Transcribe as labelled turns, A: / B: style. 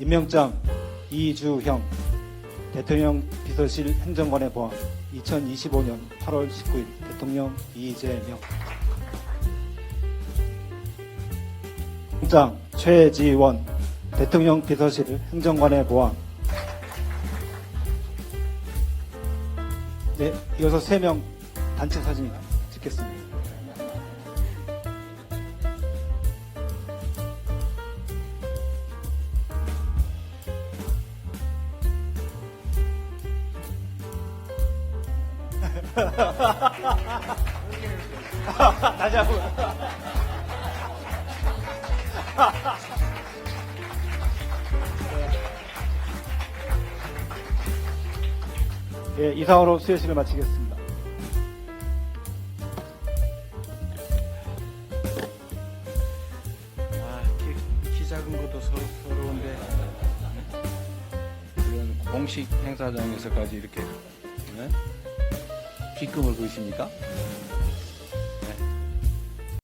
A: 임명장 이주형 대통령 비서실 행정관의 보안 2025년 8월 19일 대통령 이재명 임명장 최지원 대통령 비서실 행정관의 보안 네, 이어서 3명 단체 사진 찍겠습니다. 다시 한 번. 예, 이상으로 수혜실을 마치겠습니다.
B: 아, 키, 키 작은 것도 서로, 서러운데 이런 공식 행사장에서까지 이렇게 네? 기금을 거십니까?